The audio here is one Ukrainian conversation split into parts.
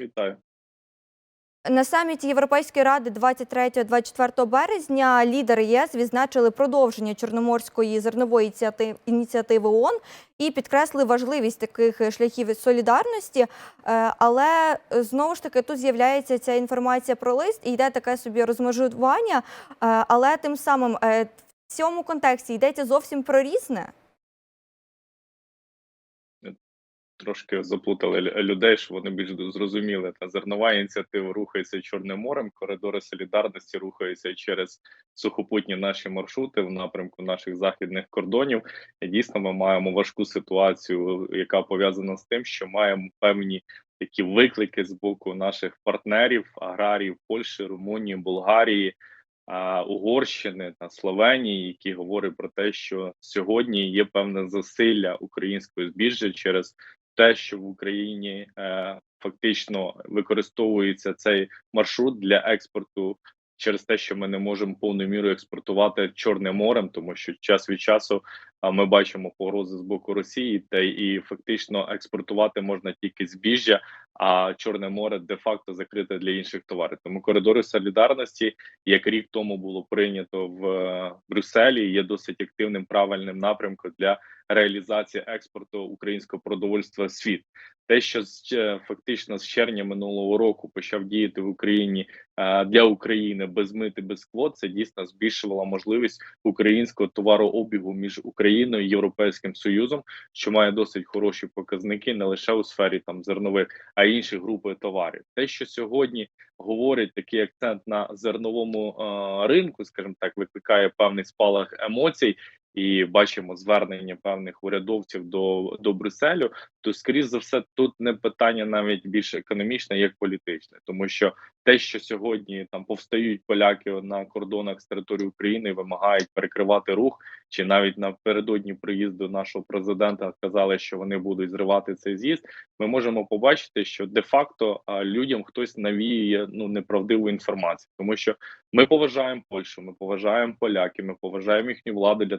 Вітаю. На саміті Європейської ради 23-24 березня лідери єС відзначили продовження Чорноморської зернової ініціативи ООН і підкреслили важливість таких шляхів солідарності. Е, Але е, знову ж таки тут з'являється ця інформація про лист і йде таке собі розмежування. Е, Але тим самим в цьому контексті йдеться зовсім про різне. Трошки заплутали людей, що вони більш зрозуміли. Та зернова ініціатива рухається Чорним морем, коридори солідарності рухаються через сухопутні наші маршрути в напрямку наших західних кордонів. І дійсно, ми маємо важку ситуацію, яка пов'язана з тим, що маємо певні такі виклики з боку наших партнерів, аграріїв Польщі, Румунії, Болгарії. Угорщини та Словенії, які говорять про те, що сьогодні є певне засилля української збіжжя через те, що в Україні е, фактично використовується цей маршрут для експорту через те, що ми не можемо повною мірою експортувати Чорним морем, тому що час від часу ми бачимо погрози з боку Росії, та і фактично експортувати можна тільки збіжжя, а Чорне море де-факто закрите для інших товарів. Тому коридори солідарності, як рік тому було прийнято в е, Брюсселі, є досить активним правильним напрямком для реалізації експорту українського продовольства світ. Те, що з е, фактично з червня минулого року почав діяти в Україні е, для України без мити, без квот, це дійсно збільшувало можливість українського товарообігу між Україною і Європейським Союзом, що має досить хороші показники не лише у сфері там зернових, а й інші групи товарів. Те, що сьогодні говорить такий акцент на зерновому е, ринку, скажімо так, викликає певний спалах емоцій. І бачимо звернення певних урядовців до до Брюсселю. То скоріш за все, тут не питання навіть більш економічне, як політичне, тому що те, що сьогодні там повстають поляки на кордонах з території України, вимагають перекривати рух, чи навіть напередодні приїзду нашого президента казали, що вони будуть зривати цей з'їзд. Ми можемо побачити, що де-факто людям хтось навіює ну неправдиву інформацію, тому що ми поважаємо Польщу, ми поважаємо поляків, ми поважаємо їхню владу для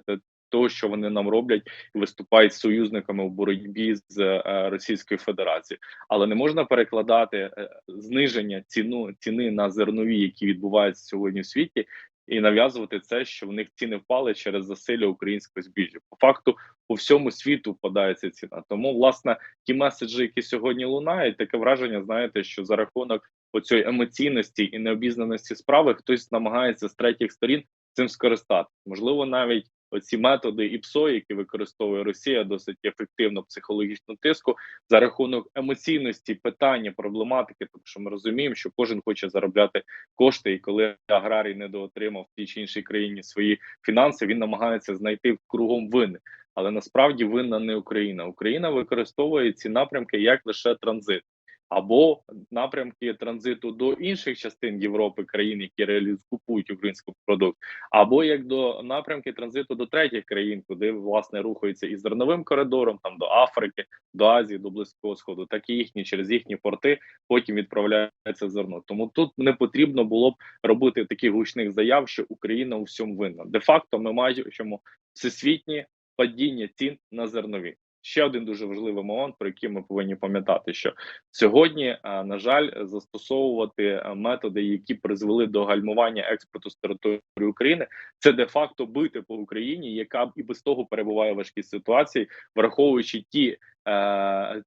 того, що вони нам роблять і виступають союзниками в боротьбі з е, Російською Федерацією, але не можна перекладати е, зниження ціну ціни на зернові, які відбуваються сьогодні в світі, і нав'язувати це, що в них ціни впали через засилля українського збіжжя. По факту по всьому світу впадає ця ціна. Тому власне ті меседжі, які сьогодні лунають, таке враження, знаєте, що за рахунок оцієї емоційності і необізнаності справи хтось намагається з третіх сторін цим скористати. Можливо, навіть оці методи ІПСО, які використовує Росія, досить ефективно психологічну тиску за рахунок емоційності питання, проблематики, тому що ми розуміємо, що кожен хоче заробляти кошти, і коли аграрій недоотримав в тій чи іншій країні свої фінанси, він намагається знайти кругом вини. Але насправді винна не Україна. Україна використовує ці напрямки як лише транзит. Або напрямки транзиту до інших частин Європи, країн, які реалізують купують український продукт, або як до напрямки транзиту до третіх країн, куди власне рухаються і зерновим коридором, там до Африки, до Азії, до Близького Сходу, так і їхні через їхні порти потім відправляється зерно. Тому тут не потрібно було б робити таких гучних заяв, що Україна у всьому винна. Де факто ми маємо всесвітнє падіння цін на зернові. Ще один дуже важливий момент, про який ми повинні пам'ятати, що сьогодні, а, на жаль, застосовувати методи, які призвели до гальмування експорту з території України, це де факто бити по Україні, яка і без того перебуває в важкій ситуації, враховуючи ті е,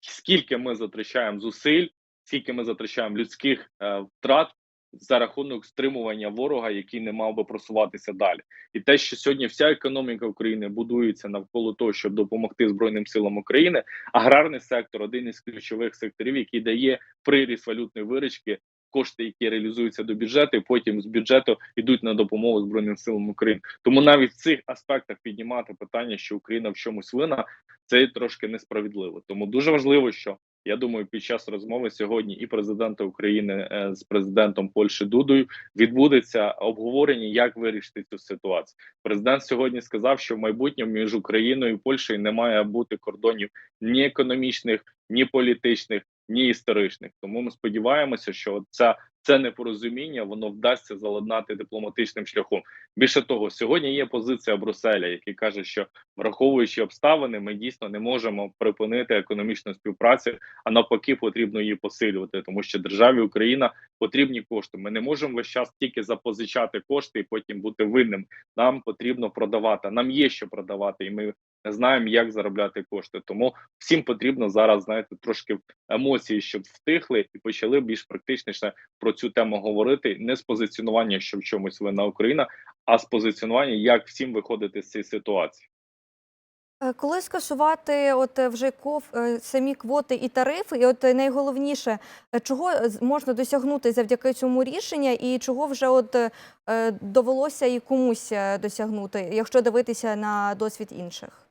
скільки ми затрачаємо зусиль, скільки ми затрачаємо людських е, втрат за рахунок стримування ворога, який не мав би просуватися далі, і те, що сьогодні вся економіка України будується навколо того, щоб допомогти збройним силам України, аграрний сектор один із ключових секторів, який дає приріст валютної виручки. Кошти, які реалізуються до бюджету, і потім з бюджету йдуть на допомогу збройним силам України. Тому навіть в цих аспектах піднімати питання, що Україна в чомусь винна, це трошки несправедливо. Тому дуже важливо, що я думаю, під час розмови сьогодні і президента України е, з президентом Польщі Дудою відбудеться обговорення, як вирішити цю ситуацію. Президент сьогодні сказав, що в майбутньому між Україною і Польщею не має бути кордонів ні економічних, ні політичних. Ні історичних. Тому ми сподіваємося, що ця це непорозуміння воно вдасться заладнати дипломатичним шляхом. Більше того, сьогодні є позиція Брюсселя, який каже, що враховуючи обставини, ми дійсно не можемо припинити економічну співпрацю, а навпаки, потрібно її посилювати, тому що державі Україна потрібні кошти. Ми не можемо весь час тільки запозичати кошти і потім бути винним. Нам потрібно продавати. Нам є що продавати, і ми знаємо, як заробляти кошти. Тому всім потрібно зараз знаєте трошки емоції, щоб втихли і почали більш практичніше про цю тему говорити. Не з позиціонування, що в чомусь винна Україна, а з позиціонування, як всім виходити з цієї ситуації. Е, Коли скасувати от е, вже ков е, самі квоти і тарифи, і от найголовніше, чого можна досягнути завдяки цьому рішення, і чого вже от довелося і комусь досягнути, якщо дивитися на досвід інших?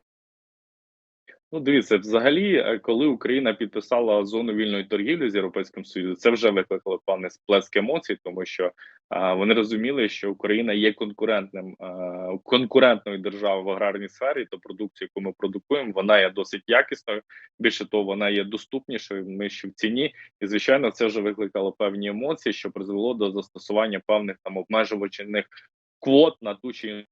Ну, дивіться, взагалі, е, коли Україна підписала зону вільної торгівлі з Європейським Союзом, це вже викликало певний сплеск емоцій, тому що а, вони розуміли, що Україна є конкурентним а, конкурентною державою в аграрній сфері, то продукцію, яку ми продукуємо, вона є досить якісною. Більше того, вона є доступнішою, нижче в ціні, і звичайно, це вже викликало певні емоції, що призвело до застосування певних там обмежувачних квот на ту чи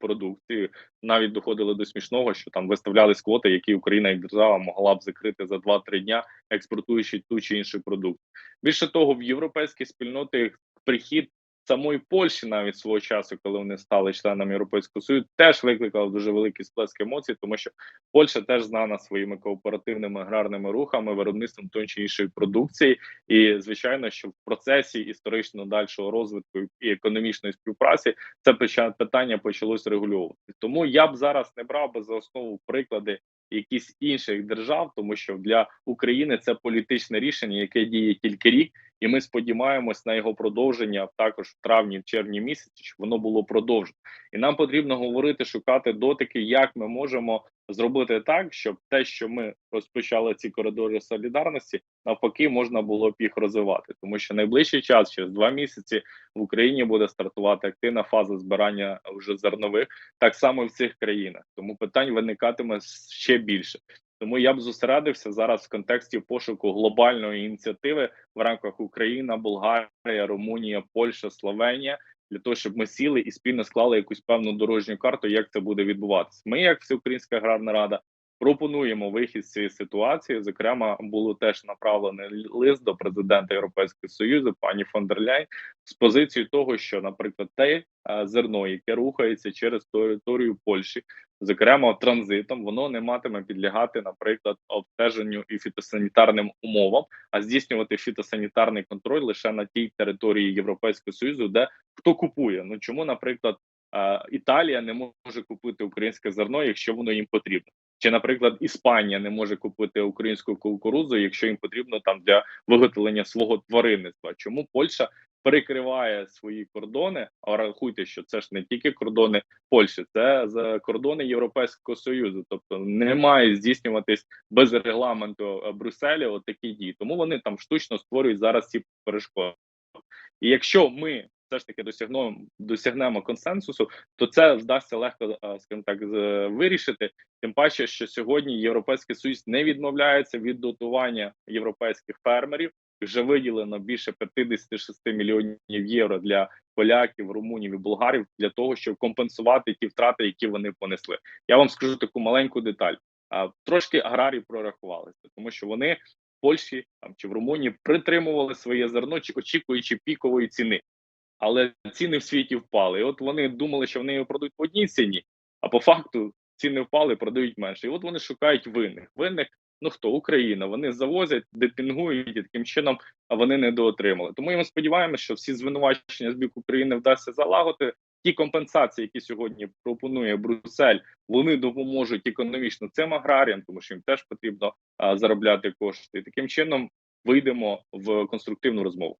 продукцію навіть доходили до смішного, що там виставлялись квоти, які Україна як держава могла б закрити за 2-3 дня, експортуючи ту чи іншу продукт. Більше того, в європейські спільноти прихід самої Польщі, навіть свого часу, коли вони стали членами Європейського Союзу, теж викликав дуже великий сплеск емоцій, тому що Польща теж знана своїми кооперативними аграрними рухами, виробництвом тої чи іншої продукції, і звичайно, що в процесі історично дальшого розвитку і економічної співпраці це питання почалось регульовувати. Тому я б зараз не брав би за основу приклади якісь інших держав, тому що для України це політичне рішення, яке діє тільки рік, і ми сподіваємось на його продовження також в травні, червні місяці, щоб воно було продовжено. І нам потрібно говорити, шукати дотики, як ми можемо зробити так, щоб те, що ми розпочали ці коридори солідарності, навпаки, можна було б їх розвивати, тому що найближчий час, через два місяці, в Україні буде стартувати активна фаза збирання вже зернових, так само в цих країнах. Тому питань виникатиме ще більше. Тому я б зосередився зараз в контексті пошуку глобальної ініціативи в рамках Україна, Болгарія, Румунія, Польща, Словенія для того, щоб ми сіли і спільно склали якусь певну дорожню карту, як це буде відбуватися. Ми, як Всеукраїнська аграрна рада, пропонуємо вихід з цієї ситуації. Зокрема, було теж направлений лист до президента Європейського союзу, пані фон дер Ляйн, з позицією того, що, наприклад, те е, зерно, яке рухається через територію Польщі, зокрема транзитом, воно не матиме підлягати, наприклад, обстеженню і фітосанітарним умовам, а здійснювати фітосанітарний контроль лише на тій території Європейського союзу, де хто купує. Ну чому, наприклад, е, Італія не може купити українське зерно, якщо воно їм потрібно. Чи, наприклад, Іспанія не може купити українську кукурудзу, якщо їм потрібно там для виготовлення свого тваринництва? Чому Польща перекриває свої кордони? А рахуйте, що це ж не тільки кордони Польщі, це кордони Європейського союзу, тобто не має здійснюватись без регламенту е, Брюсселя от дії. Тому вони там штучно створюють зараз ці перешкоди. І якщо ми все ж таки досягнемо досягнемо консенсусу, то це вдасться легко, е, скажімо так, вирішити. Тим паче, що сьогодні Європейський Союз не відмовляється від дотування європейських фермерів. Вже виділено більше 56 мільйонів євро для поляків, румунів і болгарів для того, щоб компенсувати ті втрати, які вони понесли. Я вам скажу таку маленьку деталь. А трошки аграрії прорахувалися, тому що вони в Польщі там чи в Румунії притримували своє зерно, чи очікуючи пікової ціни. Але ціни в світі впали. І от вони думали, що вони його продають по одній ціні, а по факту ціни впали, продають менше. І от вони шукають винних. Винних, ну хто Україна? Вони завозять, депінгують і таким чином, а вони не доотримали. Тому ми сподіваємося, що всі звинувачення з боку України вдасться залагодити. Ті компенсації, які сьогодні пропонує Брюссель, вони допоможуть економічно цим аграріям, тому що їм теж потрібно а, заробляти кошти. І таким чином вийдемо в конструктивну розмову.